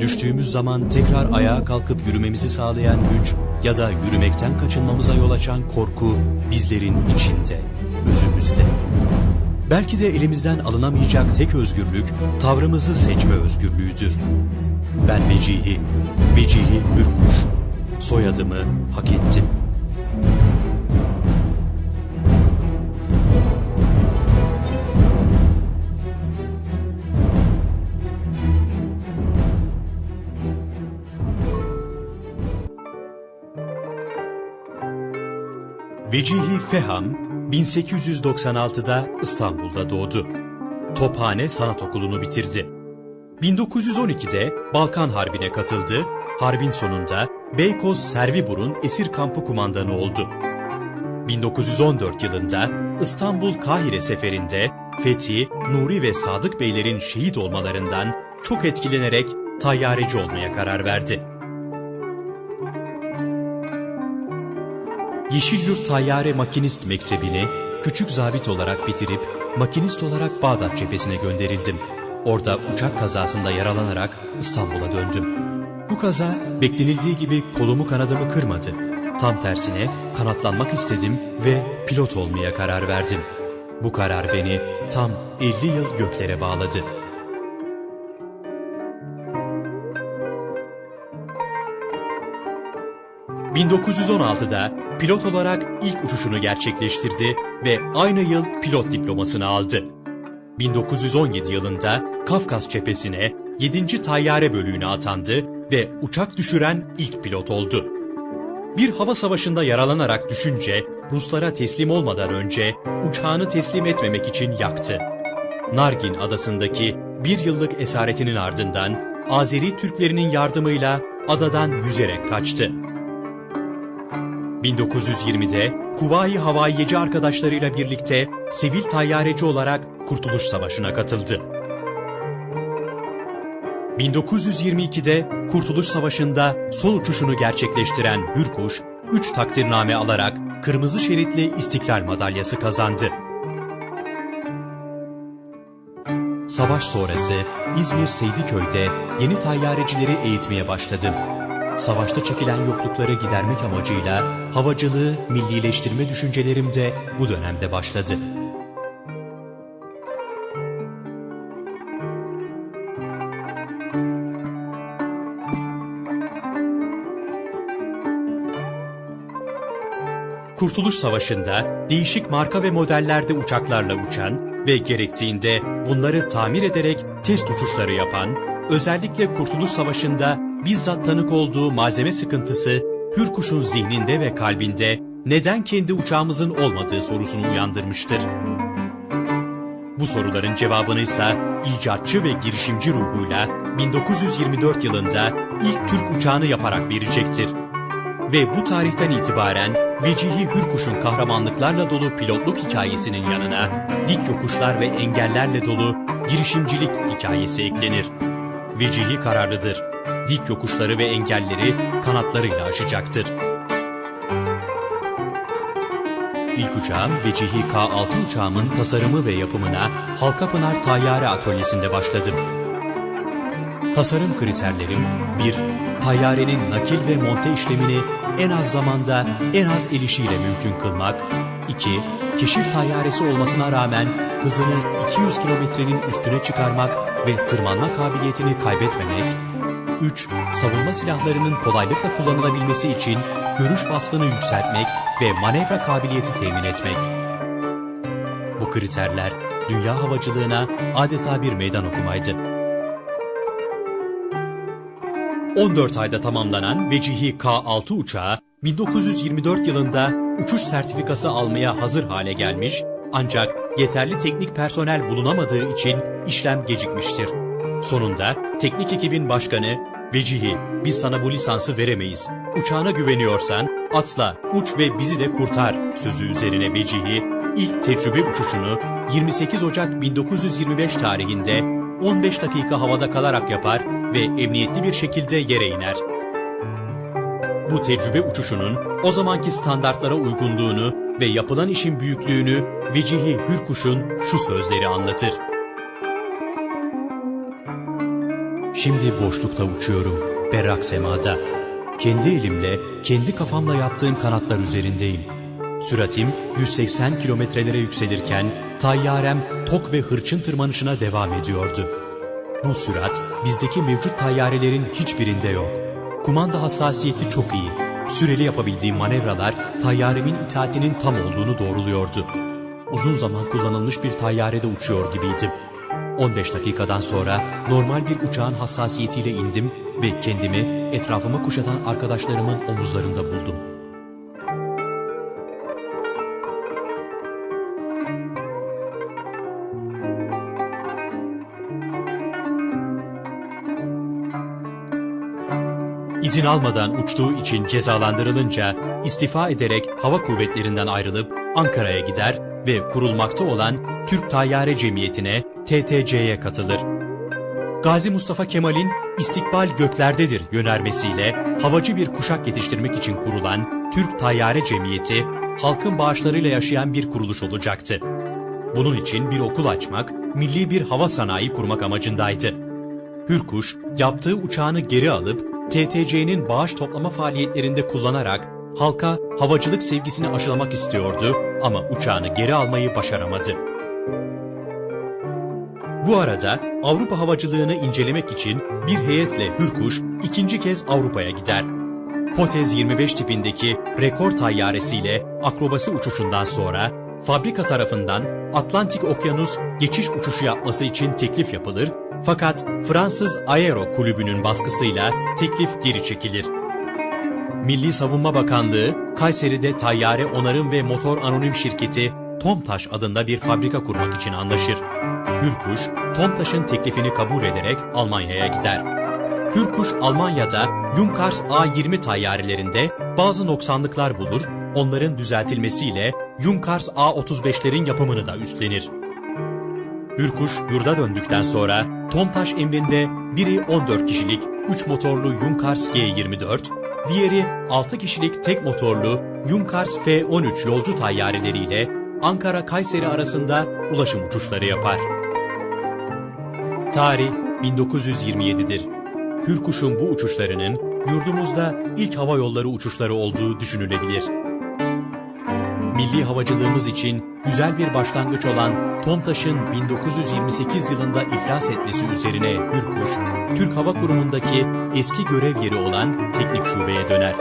Düştüğümüz zaman tekrar ayağa kalkıp yürümemizi sağlayan güç ya da yürümekten kaçınmamıza yol açan korku bizlerin içinde, özümüzde. Belki de elimizden alınamayacak tek özgürlük tavrımızı seçme özgürlüğüdür. Ben Vecihi, Vecihi Mürkuş. Soyadımı hak ettim. Vecihi Feham 1896'da İstanbul'da doğdu. Tophane Sanat Okulu'nu bitirdi. 1912'de Balkan Harbi'ne katıldı, harbin sonunda Beykoz Serviburun esir kampı kumandanı oldu. 1914 yılında İstanbul Kahire seferinde Fethi, Nuri ve Sadık Beylerin şehit olmalarından çok etkilenerek tayyareci olmaya karar verdi. Yeşilyurt Tayyare Makinist Mektebi'ni küçük zabit olarak bitirip makinist olarak Bağdat cephesine gönderildim. Orada uçak kazasında yaralanarak İstanbul'a döndüm. Bu kaza beklenildiği gibi kolumu kanadımı kırmadı. Tam tersine kanatlanmak istedim ve pilot olmaya karar verdim. Bu karar beni tam 50 yıl göklere bağladı. ...1916'da pilot olarak ilk uçuşunu gerçekleştirdi ve aynı yıl pilot diplomasını aldı. 1917 yılında Kafkas cephesine 7. Tayyare bölüğüne atandı ve uçak düşüren ilk pilot oldu. Bir hava savaşında yaralanarak düşünce Ruslara teslim olmadan önce uçağını teslim etmemek için yaktı. Nargin adasındaki bir yıllık esaretinin ardından Azeri Türklerinin yardımıyla adadan yüzerek kaçtı. 1920'de Kuvayi Havaiyeci arkadaşlarıyla birlikte sivil tayyareci olarak Kurtuluş Savaşı'na katıldı. 1922'de Kurtuluş Savaşı'nda son uçuşunu gerçekleştiren Hürkuş, 3 takdirname alarak Kırmızı Şeritli İstiklal Madalyası kazandı. Savaş sonrası İzmir Seydiköy'de yeni tayyarecileri eğitmeye başladım. Savaşta çekilen yoklukları gidermek amacıyla havacılığı millileştirme düşüncelerim de bu dönemde başladı. Kurtuluş Savaşı'nda değişik marka ve modellerde uçaklarla uçan ve gerektiğinde bunları tamir ederek test uçuşları yapan, özellikle Kurtuluş Savaşı'nda bizzat tanık olduğu malzeme sıkıntısı Hürkuş'un zihninde ve kalbinde neden kendi uçağımızın olmadığı sorusunu uyandırmıştır. Bu soruların cevabını ise icatçı ve girişimci ruhuyla 1924 yılında ilk Türk uçağını yaparak verecektir. Ve bu tarihten itibaren Vecihi Hürkuş'un kahramanlıklarla dolu pilotluk hikayesinin yanına dik yokuşlar ve engellerle dolu girişimcilik hikayesi eklenir. Vecihi kararlıdır. Dik yokuşları ve engelleri kanatlarıyla aşacaktır. İlk uçağım Vecihi K-6 uçağımın tasarımı ve yapımına Halkapınar Tayyare Atölyesi'nde başladım. Tasarım kriterlerim 1. Tayyarenin nakil ve monte işlemini en az zamanda en az el işiyle mümkün kılmak. 2. Keşif tayyaresi olmasına rağmen hızını 200 kilometrenin üstüne çıkarmak ve tırmanma kabiliyetini kaybetmemek. 3. Savunma silahlarının kolaylıkla kullanılabilmesi için görüş vasfını yükseltmek ve manevra kabiliyeti temin etmek. Bu kriterler dünya havacılığına adeta bir meydan okumaydı. 14 ayda tamamlanan Vecihi K-6 uçağı 1924 yılında uçuş sertifikası almaya hazır hale gelmiş ancak yeterli teknik personel bulunamadığı için işlem gecikmiştir. Sonunda teknik ekibin başkanı Vecihi biz sana bu lisansı veremeyiz. Uçağına güveniyorsan atla, uç ve bizi de kurtar sözü üzerine Vecihi ilk tecrübe uçuşunu 28 Ocak 1925 tarihinde 15 dakika havada kalarak yapar ve emniyetli bir şekilde yere iner. Bu tecrübe uçuşunun o zamanki standartlara uygunluğunu ve yapılan işin büyüklüğünü Vecihi Hürkuş'un şu sözleri anlatır. Şimdi boşlukta uçuyorum, berrak semada. Kendi elimle, kendi kafamla yaptığım kanatlar üzerindeyim. Süratim 180 kilometrelere yükselirken tayyarem tok ve hırçın tırmanışına devam ediyordu. Bu sürat bizdeki mevcut tayyarelerin hiçbirinde yok. Kumanda hassasiyeti çok iyi. Süreli yapabildiğim manevralar tayyaremin itaatinin tam olduğunu doğruluyordu. Uzun zaman kullanılmış bir tayyarede uçuyor gibiydim. 15 dakikadan sonra normal bir uçağın hassasiyetiyle indim ve kendimi etrafımı kuşatan arkadaşlarımın omuzlarında buldum. İzin almadan uçtuğu için cezalandırılınca istifa ederek hava kuvvetlerinden ayrılıp Ankara'ya gider ve kurulmakta olan Türk Tayyare Cemiyeti'ne TTC'ye katılır. Gazi Mustafa Kemal'in İstikbal Göklerdedir yönermesiyle havacı bir kuşak yetiştirmek için kurulan Türk Tayyare Cemiyeti, halkın bağışlarıyla yaşayan bir kuruluş olacaktı. Bunun için bir okul açmak, milli bir hava sanayi kurmak amacındaydı. Hürkuş, yaptığı uçağını geri alıp TTC'nin bağış toplama faaliyetlerinde kullanarak halka havacılık sevgisini aşılamak istiyordu ama uçağını geri almayı başaramadı. Bu arada Avrupa havacılığını incelemek için bir heyetle Hürkuş ikinci kez Avrupa'ya gider. Potez 25 tipindeki rekor tayyaresiyle akrobasi uçuşundan sonra fabrika tarafından Atlantik Okyanus geçiş uçuşu yapması için teklif yapılır fakat Fransız Aero Kulübü'nün baskısıyla teklif geri çekilir. Milli Savunma Bakanlığı, Kayseri'de tayyare onarım ve motor anonim şirketi Tomtaş adında bir fabrika kurmak için anlaşır. Hürkuş, Tomtaş'ın teklifini kabul ederek Almanya'ya gider. Hürkuş Almanya'da Junkers A-20 tayyarelerinde bazı noksanlıklar bulur, onların düzeltilmesiyle Junkers A-35'lerin yapımını da üstlenir. Hürkuş yurda döndükten sonra Tomtaş emrinde biri 14 kişilik 3 motorlu Junkers G24, diğeri 6 kişilik tek motorlu Junkers F-13 yolcu tayyareleriyle Ankara-Kayseri arasında ulaşım uçuşları yapar. Tarih 1927'dir. Hürkuş'un bu uçuşlarının yurdumuzda ilk hava yolları uçuşları olduğu düşünülebilir. Milli havacılığımız için güzel bir başlangıç olan Tomtaş'ın 1928 yılında iflas etmesi üzerine Hürkuş, Türk Hava Kurumu'ndaki eski görev yeri olan teknik şubeye döner.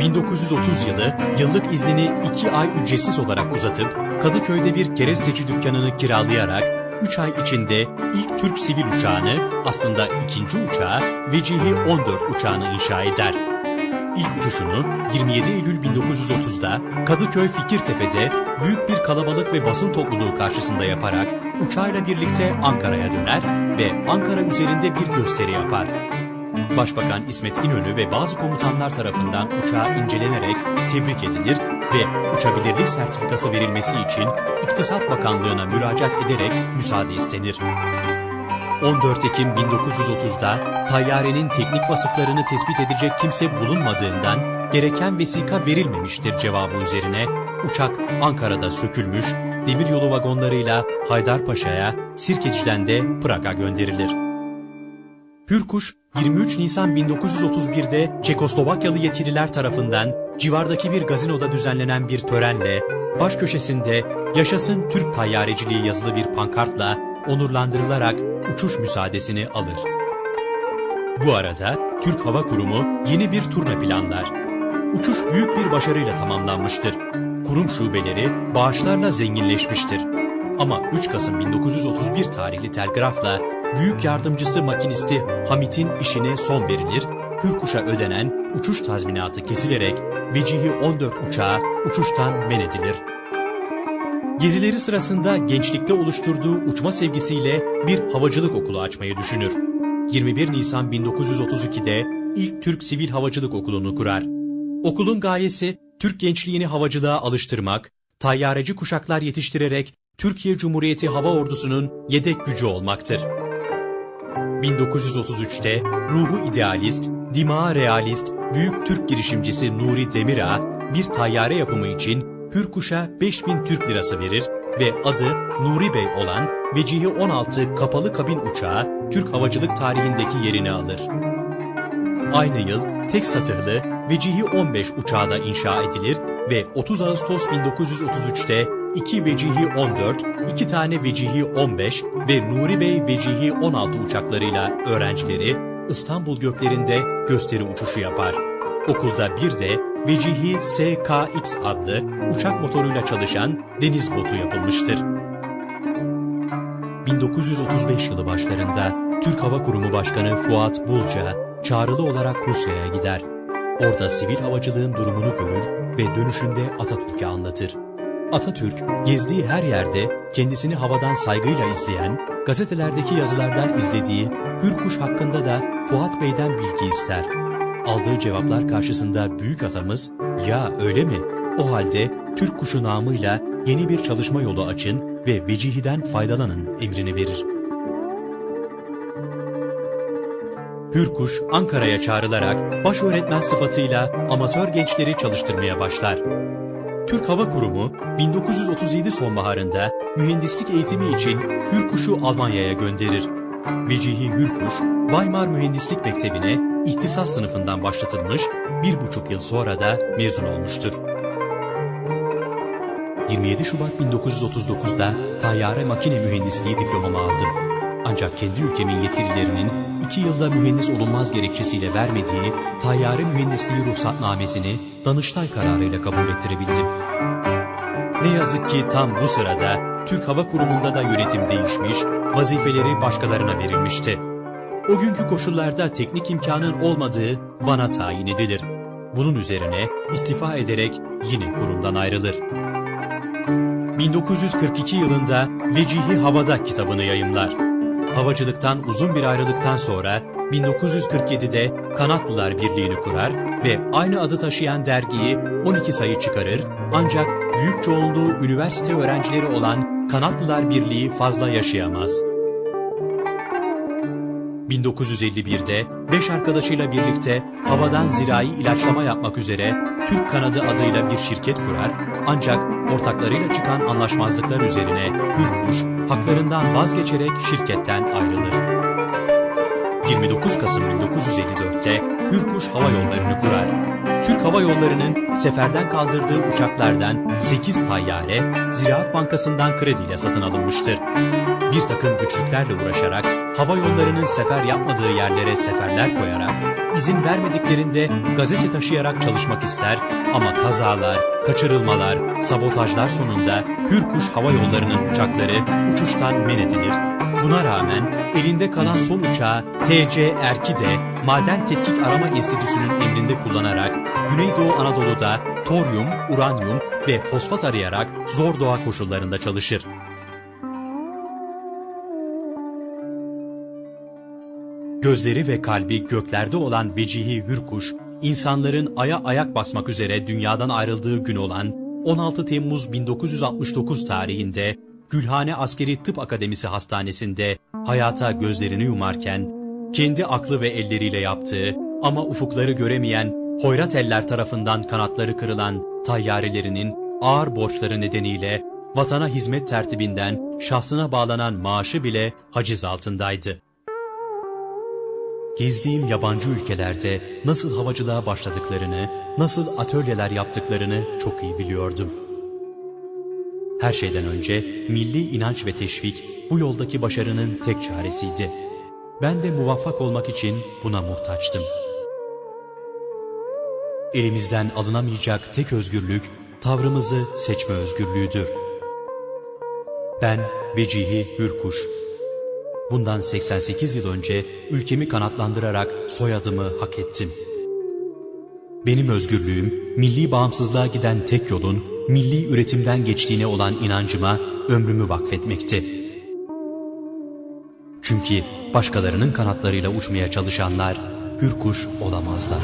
1930 yılı yıllık iznini 2 ay ücretsiz olarak uzatıp Kadıköy'de bir keresteci dükkanını kiralayarak 3 ay içinde ilk Türk sivil uçağını aslında ikinci uçağı Vecihi 14 uçağını inşa eder. İlk uçuşunu 27 Eylül 1930'da Kadıköy Fikirtepe'de büyük bir kalabalık ve basın topluluğu karşısında yaparak uçağıyla birlikte Ankara'ya döner ve Ankara üzerinde bir gösteri yapar. Başbakan İsmet İnönü ve bazı komutanlar tarafından uçağı incelenerek tebrik edilir ve uçabilirlik sertifikası verilmesi için İktisat Bakanlığı'na müracaat ederek müsaade istenir. 14 Ekim 1930'da tayyarenin teknik vasıflarını tespit edecek kimse bulunmadığından gereken vesika verilmemiştir cevabı üzerine uçak Ankara'da sökülmüş, demiryolu vagonlarıyla Haydarpaşa'ya, Sirkeci'den de Prag'a gönderilir. Hürkuş, 23 Nisan 1931'de Çekoslovakyalı yetkililer tarafından civardaki bir gazinoda düzenlenen bir törenle baş köşesinde Yaşasın Türk Tayyareciliği yazılı bir pankartla onurlandırılarak uçuş müsaadesini alır. Bu arada Türk Hava Kurumu yeni bir turne planlar. Uçuş büyük bir başarıyla tamamlanmıştır. Kurum şubeleri bağışlarla zenginleşmiştir. Ama 3 Kasım 1931 tarihli telgrafla büyük yardımcısı makinisti Hamit'in işine son verilir, Hürkuş'a ödenen uçuş tazminatı kesilerek Vecihi 14 uçağı uçuştan men edilir. Gezileri sırasında gençlikte oluşturduğu uçma sevgisiyle bir havacılık okulu açmayı düşünür. 21 Nisan 1932'de ilk Türk Sivil Havacılık Okulu'nu kurar. Okulun gayesi Türk gençliğini havacılığa alıştırmak, tayyareci kuşaklar yetiştirerek Türkiye Cumhuriyeti Hava Ordusu'nun yedek gücü olmaktır. 1933'te ruhu idealist, dimağı realist, büyük Türk girişimcisi Nuri Demirağ bir tayyare yapımı için Hürkuş'a 5000 Türk lirası verir ve adı Nuri Bey olan Vecihi 16 kapalı kabin uçağı Türk havacılık tarihindeki yerini alır. Aynı yıl tek satırlı Vecihi 15 uçağı da inşa edilir ve 30 Ağustos 1933'te 2 Vecihi 14, 2 tane Vecihi 15 ve Nuri Bey Vecihi 16 uçaklarıyla öğrencileri İstanbul göklerinde gösteri uçuşu yapar. Okulda bir de Vecihi SKX adlı uçak motoruyla çalışan deniz botu yapılmıştır. 1935 yılı başlarında Türk Hava Kurumu Başkanı Fuat Bulca çağrılı olarak Rusya'ya gider. Orada sivil havacılığın durumunu görür ve dönüşünde Atatürk'e anlatır. Atatürk, gezdiği her yerde kendisini havadan saygıyla izleyen, gazetelerdeki yazılardan izlediği Hürkuş hakkında da Fuat Bey'den bilgi ister. Aldığı cevaplar karşısında büyük atamız, ya öyle mi? O halde Türk kuşu namıyla yeni bir çalışma yolu açın ve vecihiden faydalanın emrini verir. Hürkuş Ankara'ya çağrılarak baş öğretmen sıfatıyla amatör gençleri çalıştırmaya başlar. Türk Hava Kurumu 1937 sonbaharında mühendislik eğitimi için Hürkuş'u Almanya'ya gönderir. Vecihi Hürkuş, Weimar Mühendislik Mektebi'ne ihtisas sınıfından başlatılmış, bir buçuk yıl sonra da mezun olmuştur. 27 Şubat 1939'da tayyare makine mühendisliği diplomamı aldım. Ancak kendi ülkemin yetkililerinin iki yılda mühendis olunmaz gerekçesiyle vermediği tayyare mühendisliği ruhsatnamesini Danıştay kararıyla kabul ettirebildim. Ne yazık ki tam bu sırada Türk Hava Kurumu'nda da yönetim değişmiş, vazifeleri başkalarına verilmişti. O günkü koşullarda teknik imkanın olmadığı Van'a tayin edilir. Bunun üzerine istifa ederek yine kurumdan ayrılır. 1942 yılında Vecihi Havada kitabını yayımlar. Havacılıktan uzun bir ayrılıktan sonra 1947'de Kanatlılar Birliği'ni kurar ve aynı adı taşıyan dergiyi 12 sayı çıkarır ancak büyük çoğunluğu üniversite öğrencileri olan Kanatlılar Birliği fazla yaşayamaz. 1951'de beş arkadaşıyla birlikte havadan zirai ilaçlama yapmak üzere Türk Kanadı adıyla bir şirket kurar ancak ortaklarıyla çıkan anlaşmazlıklar üzerine Hürkuş haklarından vazgeçerek şirketten ayrılır. 29 Kasım 1954'te Hürkuş Hava Yolları'nı kurar. Türk Hava Yolları'nın seferden kaldırdığı uçaklardan 8 tayyare Ziraat Bankası'ndan krediyle satın alınmıştır. Bir takım güçlüklerle uğraşarak hava yollarının sefer yapmadığı yerlere seferler koyarak, izin vermediklerinde gazete taşıyarak çalışmak ister ama kazalar, kaçırılmalar, sabotajlar sonunda Hürkuş Hava Yolları'nın uçakları uçuştan men edilir. Buna rağmen elinde kalan son uçağı TC Erkide Maden Tetkik Arama Enstitüsü'nün emrinde kullanarak Güneydoğu Anadolu'da toryum, uranyum ve fosfat arayarak zor doğa koşullarında çalışır. Gözleri ve kalbi göklerde olan Vecihi Hürkuş, insanların aya ayak basmak üzere dünyadan ayrıldığı gün olan 16 Temmuz 1969 tarihinde Gülhane Askeri Tıp Akademisi Hastanesi'nde hayata gözlerini yumarken, kendi aklı ve elleriyle yaptığı ama ufukları göremeyen hoyrat eller tarafından kanatları kırılan tayyarelerinin ağır borçları nedeniyle vatana hizmet tertibinden şahsına bağlanan maaşı bile haciz altındaydı. Gezdiğim yabancı ülkelerde nasıl havacılığa başladıklarını, nasıl atölyeler yaptıklarını çok iyi biliyordum. Her şeyden önce milli inanç ve teşvik bu yoldaki başarının tek çaresiydi. Ben de muvaffak olmak için buna muhtaçtım. Elimizden alınamayacak tek özgürlük, tavrımızı seçme özgürlüğüdür. Ben Vecihi Hürkuş. Bundan 88 yıl önce ülkemi kanatlandırarak soyadımı hak ettim. Benim özgürlüğüm, milli bağımsızlığa giden tek yolun, milli üretimden geçtiğine olan inancıma ömrümü vakfetmekti. Çünkü başkalarının kanatlarıyla uçmaya çalışanlar hürkuş olamazlar.